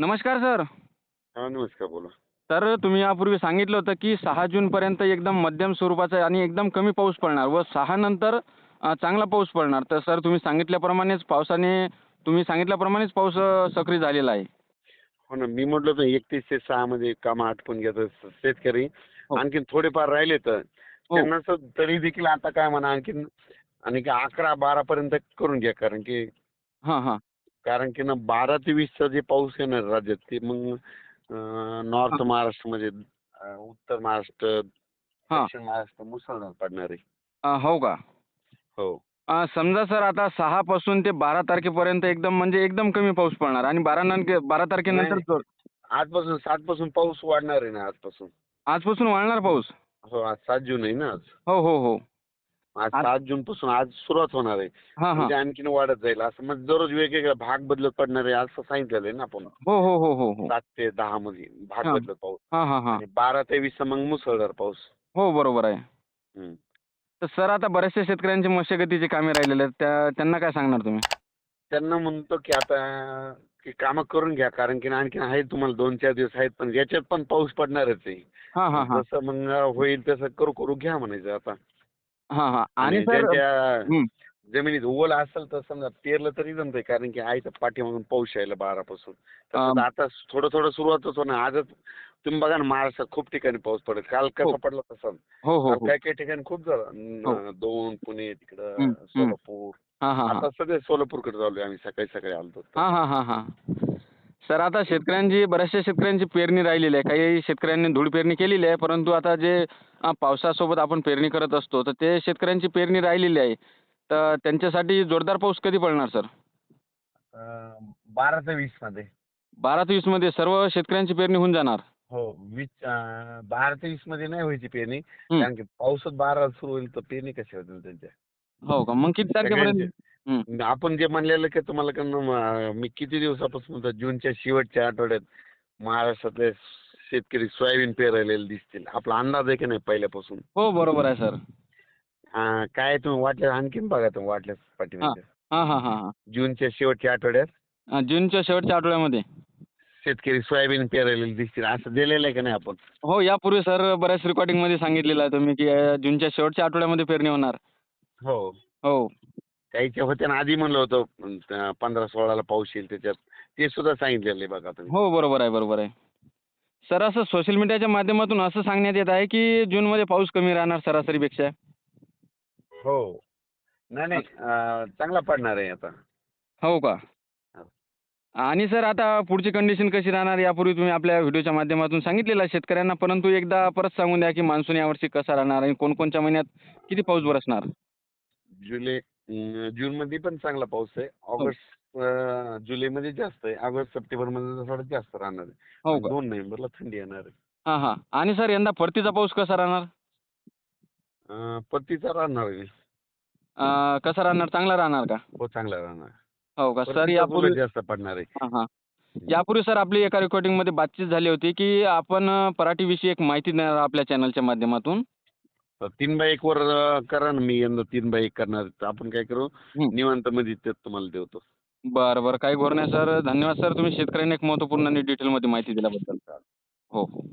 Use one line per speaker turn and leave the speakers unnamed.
नमस्कार सर.
हा नमस्कार बोला.
तर तुम्ही यापूर्वी सांगितलं होतं की सहा जूनपर्यंत एकदम मध्यम स्वरूपाचा आणि एकदम कमी पाऊस पडणार व सहा नंतर अ, चांगला पाऊस पडणार. तर सर तुम्ही सांगितल्याप्रमाणेच पावसाने तुम्ही सांगितल्याप्रमाणेच पाऊस अ, सक्रिय झालेला आहे.
हो ना मी म्हटलं होतं एकतीस ते सहा मध्ये कामं आटपून घेतात शेतकरी.
हो.
आणखीन थोडेफार राहिले तर.
हो.
त्यांना तरी देखील आता काय म्हणा आणखीन आणि अकरा बारा पर्यंत करून घ्या कारण की
हां हां.
कारण की ना बारा ते वीसचा जे पाऊस येणार राज्यात ते मग नॉर्थ. महाराष्ट्रामध्ये अं, उत्तर महाराष्ट्र
हां.
दक्षिण महाराष्ट्र मुसळधार पडणार आहे.
अ, हो का?
हो.
अ, समजा सर आता सहापासून ते बारा तारखेपर्यंत एकदम म्हणजे एकदम कमी पाऊस पडणार आणि बारा नंतर बारा तारखेनंतर
नाही.
जोर-
आजपासून सात पासून पाऊस वाढणार आहे ना आजपासून.
आजपासून वाढणार पाऊस?
हो आज सात जून आहे ना आज.
हो हो हो.
आज सात जून पासून आज सुरुवात होणार आहे.
हां हां.
म्हणजे आणखीन वाढत जाईल असं. म्हणजे दररोज वेगवेगळे भाग बदलत पडणार आहे असं सांगितलेलं आहे ना आपण.
हो हो हो हो हो.
सात ते दहा मध्ये भाग
हां.
बदलत पाऊस.
हां हां हां.
आणि बारा ते वीस मग मुसळधार पाऊस.
हो बरोबर आहे.
हम्म.
तर सर आता बऱ्याचशा शेतकऱ्यांची मशागतीची कामे राहिलेले आहेत. त्या त्यांना काय सांगणार तुम्ही?
त्यांना म्हणतो की आता की कामं करून घ्या. कारण की आणखीन आहेत तुम्हाला दोन चार दिवस आहेत. पण याच्यात पण पाऊस पडणारच आहे.
हां हां हां.
जसं मग होईल तसं करू करू घ्या म्हणायचं आता.
हां हां. आणि सर
ज्यांच्या. जमिनीत ओल असेल तर समजा पेरलं तरी जमतंय कारण की तर पाठीमागून पाऊस यायला बारापासून. आता थोडं थोडं सुरुवातच होणार. आजच तुम्ही बघा ना महाराष्ट्रात खूप ठिकाणी पाऊस पडेल काल
हो.
कसा पडला तसा काही काही ठिकाणी खूप झाला?
हो.
दोन पुणे तिकडं. सोलापूर.
हां हां हां.
आता सगळे सोलापूरकडे चाललोय आम्ही सकाळी सकाळी आलतो
हां हां हां हां. सर आता शेतकऱ्यांची बऱ्याचशा शेतकऱ्यांची पेरणी राहिलेली आहे. काही शेतकऱ्यांनी धूळ पेरणी केलेली आहे. परंतु आता जे पावसासोबत आपण पेरणी करत असतो. तर ते शेतकऱ्यांची पेरणी राहिलेली आहे. तर त्यांच्यासाठी जोरदार पाऊस कधी पडणार सर?
बारा ते वीसमध्ये.
बारा ते वीसमध्ये सर्व शेतकऱ्यांची पेरणी होऊन जाणार?
हो वीस अं, बारा ते वीसमध्ये नाही व्हायची पेरणी. कारण की पावसात बारा सुरू होईल तर पेरणी कशी होतील त्यांच्या?
हो का? मग किती तारखेपर्यंत?
सगळ्यांचे. आपण जे म्हणलेलं की तुम्हाला का न- म- मी किती दिवसापासून म्हणतो, जूनच्या शेवटच्या आठवड्यात महाराष्ट्रातले शेतकरी सोयाबीन पेरायलेले दिसतील. आपला अंदाज आहे की नाही पहिल्यापासून?
हो बरोबर आहे सर.
अं, काय तुम्ही वाटलं आणखीन बघा तुम्ही वाटल्यास पाठीमागे.
हां हां हां हां.
जूनच्या शेवटच्या आठवड्यात?
अं, जूनच्या शेवटच्या आठवड्यामध्ये.
शेतकरी सोयाबीन पेरायलेले दिसतील. असं दिलेलं आहे का नाही आपण?
हो यापूर्वी सर बऱ्याच रेकॉर्डिंगमध्ये सांगितलेलं आहे तुम्ही की अं, जूनच्या शेवटच्या आठवड्यामध्ये पेरणी होणार.
हो.
हो.
त्याच्या होत्या ना आधी म्हणलं होतं अं, पंधरा सोळाला पाऊस येईल त्याच्यात. ते सुद्धा सांगितलेलं आहे बघा तुम्ही.
हो बरोबर आहे बरोबर आहे. सर असं सोशल मीडियाच्या माध्यमातून असं सांगण्यात येत आहे की जूनमध्ये पाऊस कमी राहणार सरासरीपेक्षा?
हो. नाही नाही अं, चांगला पडणार आहे आता.
हो का?
हो.
आणि सर आता पुढची कंडिशन कशी राहणार? यापूर्वी तुम्ही आपल्या व्हिडिओच्या माध्यमातून सांगितलेलं आहे शेतकऱ्यांना परंतु एकदा परत सांगून द्या की मान्सून यावर्षी कसा राहणार आणि कोणकोणत्या महिन्यात किती पाऊस बरसणार?
जुलै अं, जूनमध्ये पण चांगला पाऊस आहे. ऑगस्ट अं, जुलैमध्ये जास्त आहे. ऑगस्ट सप्टेंबरमध्ये थोडा जास्त राहणार आहे.
हो का?
दोन नोव्हेंबरला थंडी येणार आहे.
हां हां. आणि सर यंदा परतीचा पाऊस कसा राहणार?
अं, पत्तीचा राहणार आहे.
अं, कसा राहणार? चांगला राहणार का?
हो चांगला राहणार.
हो का? सर
परतीचा
यापूर्वी
उलट जास्त पडणार आहे.
हां हां. यापूर्वी सर आपली एका रेकॉर्डिंगमध्ये बातचीत झाली होती की आपण अं, पराठीविषयी एक माहिती देणार आपल्या चॅनलच्या माध्यमातून.
तर तीन बाय एक वर अं, करा ना मी यंदा तीन बाय एक करणार आहे. तर आपण काय करू?
हं.
निवांत मध्ये ते तुम्हाला देतो.
बरं बरं. काही घोर नाही सर. धन्यवाद सर. तुम्ही शेतकऱ्यांना एक महत्त्वपूर्ण आणि डिटेलमध्ये माहिती दिल्याबद्दल. हो हो.